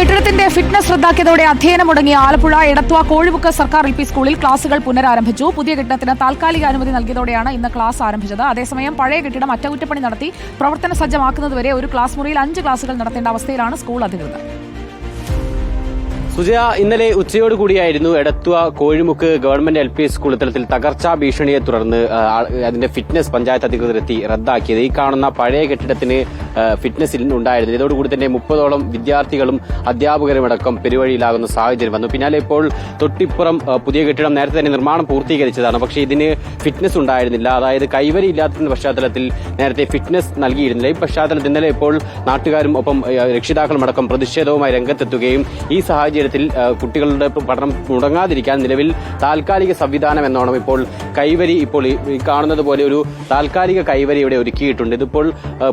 കെട്ടിടത്തിന്റെ ഫിറ്റ്നസ് റദ്ദാക്കിയതോടെ അധ്യയനം മുടങ്ങിയ ആലപ്പുഴ എടത്വ കോഴിമുക്ക് സർക്കാർ എൽ പി സ്കൂളിൽ ക്ലാസുകൾ പുനരാരംഭിച്ചു. പുതിയ കെട്ടിടത്തിന് താൽക്കാലിക അനുമതി നൽകിയതോടെയാണ് ഇന്ന് ക്ലാസ് ആരംഭിച്ചത്. അതേസമയം പഴയ കെട്ടിടം അറ്റകുറ്റപ്പണി നടത്തി പ്രവർത്തന സജ്ജമാക്കുന്നതുവരെ ഒരു ക്ലാസ് മുറിയിൽ അഞ്ച് ക്ലാസുകൾ നടത്തേണ്ട അവസ്ഥയിലാണ് സ്കൂൾ അധികൃതർ. സുജയ ഇന്നലെ ഉച്ചയോട് കൂടിയായിരുന്നു Edathua Kozhimukku government L P school തലത്തിൽ തകർച്ചാ ഭീഷണിയെ തുടർന്ന് അതിന്റെ ഫിറ്റ്നസ് പഞ്ചായത്ത് അധികൃതർ എത്തി റദ്ദാക്കിയത്. ഈ കാണുന്ന പഴയ കെട്ടിടത്തിന് ഫിറ്റ്നസ് ഉണ്ടായിരുന്നു ഇതോടുകൂടി തന്നെ മുപ്പതോളം വിദ്യാർത്ഥികളും അധ്യാപകരും അടക്കം പെരുവഴിയിലാകുന്ന സാഹചര്യം വന്നു. പിന്നാലെ ഇപ്പോൾ തൊട്ടിപ്പുറം പുതിയ കെട്ടിടം നേരത്തെ തന്നെ നിർമ്മാണം പൂർത്തീകരിച്ചതാണ്. പക്ഷേ ഇതിന് ഫിറ്റ്നസ് ഉണ്ടായിരുന്നില്ല. അതായത് കൈവരി ഇല്ലാത്തതിന്റെ പശ്ചാത്തലത്തിൽ നേരത്തെ ഫിറ്റ്നസ് നൽകിയിരുന്നില്ല. ഈ പശ്ചാത്തലത്തിൽ ഇന്നലെ ഇപ്പോൾ നാട്ടുകാരും ഒപ്പം രക്ഷിതാക്കളും അടക്കം പ്രതിഷേധവുമായി രംഗത്തെത്തുകയും ഈ സാഹചര്യത്തിൽ ആ, കുട്ടികളുടെ പഠനം മുടങ്ങാതിരിക്കാൻ നിലവിൽ താൽക്കാലിക സംവിധാനം എന്നോണം ഇപ്പോൾ കൈവരി ഇപ്പോൾ ഈ കാണുന്നത് പോലെ ഒരു താൽക്കാലിക കൈവരി ഇവിടെ ഒരുക്കിയിട്ടുണ്ട്. ഇതിപ്പോൾ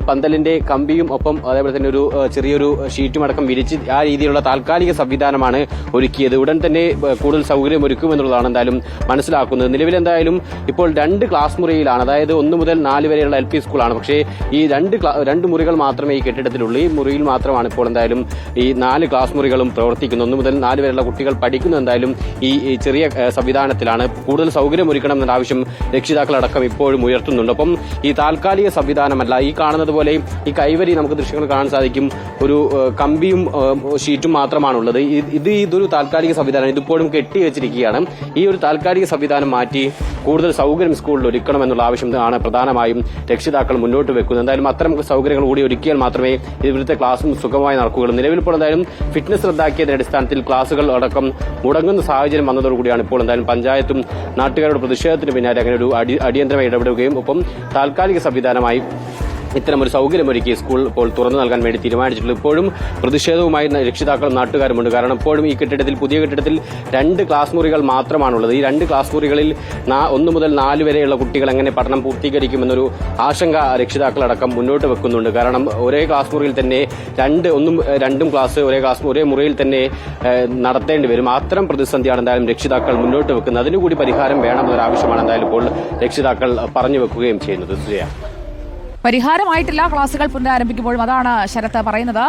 പന്തലിന്റെ കമ്പിയും ഒപ്പം അതേപോലെ തന്നെ ഒരു ചെറിയൊരു ഷീറ്റും അടക്കം വിരിച്ച് ആ രീതിയിലുള്ള താൽക്കാലിക സംവിധാനമാണ് ഒരുക്കിയത്. ഉടൻ തന്നെ കൂടുതൽ സൗകര്യം ഒരുക്കുമെന്നുള്ളതാണ് എന്തായാലും മനസ്സിലാക്കുന്നത്. നിലവിൽ എന്തായാലും ഇപ്പോൾ രണ്ട് ക്ലാസ് മുറിയിലാണ്. അതായത് ഒന്ന് മുതൽ നാല് വരെയുള്ള എൽ പി സ്കൂളാണ്. പക്ഷേ ഈ രണ്ട് രണ്ട് മുറികൾ മാത്രമേ ഈ കെട്ടിടത്തിലുള്ളൂ. ഈ മുറിയിൽ മാത്രമാണ് ഇപ്പോൾ എന്തായാലും ഈ നാല് ക്ലാസ് മുറികളും പ്രവർത്തിക്കുന്നത്. മുതൽ നാല് വരെയുള്ള കുട്ടികൾ പഠിക്കുന്നത് എന്തായാലും ഈ ചെറിയ സംവിധാനത്തിലാണ് കൂടുതൽ സൗകര്യം ഒരുക്കണം എന്ന ആവശ്യം രക്ഷിതാക്കളടക്കം ഇപ്പോഴും ഉയർത്തുന്നുണ്ട്. അപ്പം ഈ താൽക്കാലിക സംവിധാനമല്ല ഈ കാണുന്നത് പോലെ ഈ കൈവരി നമുക്ക് ദൃശ്യങ്ങൾ കാണാൻ സാധിക്കും. ഒരു കമ്പിയും ഷീറ്റും മാത്രമാണുള്ളത്. ഇത് ഇത് ഇതൊരു താൽക്കാലിക സംവിധാനം. ഇതിപ്പോഴും കെട്ടി വെച്ചിരിക്കുകയാണ് ഈ ഒരു താൽക്കാലിക സംവിധാനം മാറ്റി കൂടുതൽ സൗകര്യം സ്കൂളിൽ ഒരുക്കണം എന്നുള്ള ആവശ്യം പ്രധാനമായും രക്ഷിതാക്കൾ മുന്നോട്ട് വെക്കുന്നത്. എന്തായാലും അത്തരം സൗകര്യങ്ങൾ കൂടി ഒരുക്കിയാൽ മാത്രമേ ഇവിടുത്തെ ക്ലാസ്സും സുഖമായി നടക്കുകയുള്ളൂ. നിലവിൽ ഇപ്പോൾ എന്തായാലും ഫിറ്റ്നസ് റദ്ദാക്കിയതിന്റെ അടിസ്ഥാനത്തിൽ ക്ലാസുകൾ അടക്കം മുടങ്ങുന്ന സാഹചര്യം വന്നതോടുകൂടിയാണ് ഇപ്പോൾ എന്തായാലും പഞ്ചായത്തും നാട്ടുകാരുടെ പ്രതിഷേധത്തിന് പിന്നാലെ അങ്ങനെ ഒരു അടിയന്തരമായി ഇടപെടുകയും ഒപ്പം താൽക്കാലിക സംവിധാനമായി ഇത്തരം ഒരു സൗകര്യമൊരുക്കി സ്കൂൾ ഇപ്പോൾ തുറന്നു നൽകാൻ വേണ്ടി തീരുമാനിച്ചിട്ടുള്ളൂ ഇപ്പോഴും പ്രതിഷേധവുമായി രക്ഷിതാക്കളും നാട്ടുകാരുമുണ്ട്. കാരണം ഇപ്പോഴും ഈ കെട്ടിടത്തിൽ പുതിയ കെട്ടിടത്തിൽ രണ്ട് ക്ലാസ് മുറികൾ മാത്രമാണുള്ളത്. ഈ രണ്ട് ക്ലാസ് മുറികളിൽ ഒന്ന് മുതൽ നാല് വരെയുള്ള കുട്ടികൾ എങ്ങനെ പഠനം പൂർത്തീകരിക്കുമെന്നൊരു ആശങ്ക രക്ഷിതാക്കളടക്കം മുന്നോട്ട് വെക്കുന്നുണ്ട്. കാരണം ഒരേ ക്ലാസ് മുറിയിൽ തന്നെ രണ്ട് ഒന്നും രണ്ടും ക്ലാസ് ഒരേ ക്ലാസ് ഒരേ മുറിയിൽ തന്നെ നടത്തേണ്ടി വരും. അത്തരം പ്രതിസന്ധിയാണ് എന്തായാലും രക്ഷിതാക്കൾ മുന്നോട്ട് വെക്കുന്നത്. അതിനുകൂടി പരിഹാരം വേണമെന്നൊരു ആവശ്യമാണ് എന്തായാലും ഇപ്പോൾ രക്ഷിതാക്കൾ പറഞ്ഞു വെക്കുകയും ചെയ്യുന്നത്. സുജയ. പരിഹാരമായിട്ടില്ല ക്ലാസുകൾ പുനരാരംഭിക്കുമ്പോഴും അതാണ് ശരത്ത് പറയുന്നത്.